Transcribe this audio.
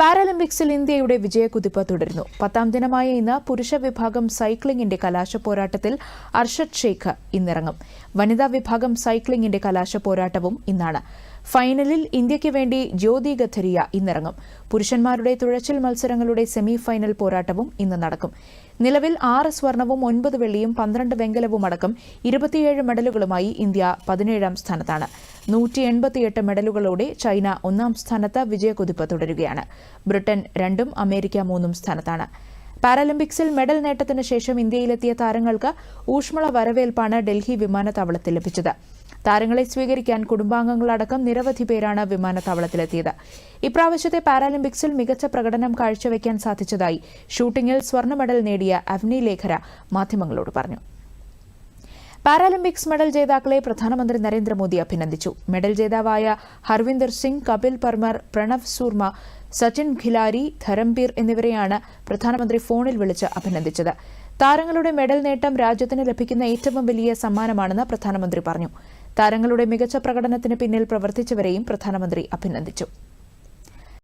പാരാലിമ്പിക്സിൽ ഇന്ത്യയുടെ വിജയക്കുതിപ്പ് തുടരുന്നു. പത്താം ദിനമായ ഇന്ന് പുരുഷ വിഭാഗം സൈക്ലിംഗിന്റെ കലാശ പോരാട്ടത്തിൽ അർഷദ് ഷെയ്ഖ് ഇന്നിറങ്ങും. വനിതാ വിഭാഗം സൈക്ലിംഗിന്റെ കലാശ പോരാട്ടവും ഇന്നാണ്. ഫൈനലിൽ ഇന്ത്യയ്ക്ക് വേണ്ടി ജ്യോതി ഗഥരിയ ഇന്നിറങ്ങും. പുരുഷന്മാരുടെ തുഴച്ചിൽ മത്സരങ്ങളുടെ സെമി ഫൈനൽ പോരാട്ടവും ഇന്ന് നടക്കും. നിലവിൽ ആറ് സ്വർണവും ഒൻപത് വെള്ളിയും പന്ത്രണ്ട് വെങ്കലവും അടക്കം ഇരുപത്തിയേഴ് മെഡലുകളുമായി ഇന്ത്യ പതിനേഴാം സ്ഥാനത്താണ്. നൂറ്റി എൺപത്തിയെട്ട് മെഡലുകളോടെ ചൈന ഒന്നാം സ്ഥാനത്ത് വിജയക്കുതിപ്പ് തുടരുകയാണ്. ബ്രിട്ടൻ രണ്ടും അമേരിക്ക മൂന്നും സ്ഥാനത്താണ്. പാരാലിമ്പിക്സിൽ മെഡൽ നേട്ടത്തിന് ശേഷം ഇന്ത്യയിലെത്തിയ താരങ്ങൾക്ക് ഊഷ്മള വരവേൽപ്പാണ് ഡൽഹി വിമാനത്താവളത്തിൽ ലഭിച്ചത്. താരങ്ങളെ സ്വീകരിക്കാൻ കുടുംബാംഗങ്ങളടക്കം നിരവധി പേരാണ് വിമാനത്താവളത്തിലെത്തിയത്. ഇപ്രാവശ്യത്തെ പാരാലിമ്പിക്സിൽ മികച്ച പ്രകടനം കാഴ്ചവെക്കാൻ സാധിച്ചതായി ഷൂട്ടിംഗിൽ സ്വർണ മെഡൽ നേടിയ അവ്നി ലേഖര മാധ്യമങ്ങളോട് പറഞ്ഞു. പാരാലിമ്പിക്സ് മെഡൽ ജേതാക്കളെ പ്രധാനമന്ത്രി നരേന്ദ്രമോദി അഭിനന്ദിച്ചു. മെഡൽ ജേതാവായ ഹർവിന്ദർ സിംഗ് കപിൽ പർമർ പ്രണവ് സൂർമ സച്ചിൻ ഖിലാരി ധരംബീർ എന്നിവരെയാണ് പ്രധാനമന്ത്രി ഫോണിൽ വിളിച്ച് അഭിനന്ദിച്ചത്. താരങ്ങളുടെ മെഡൽ നേട്ടം രാജ്യത്തിന് ലഭിക്കുന്ന ഏറ്റവും വലിയ സമ്മാനമാണെന്ന് പ്രധാനമന്ത്രി പറഞ്ഞു. താരങ്ങളുടെ മികച്ച പ്രകടനത്തിന് പിന്നിൽ പ്രവർത്തിച്ചവരെയും പ്രധാനമന്ത്രി അഭിനന്ദിച്ചു.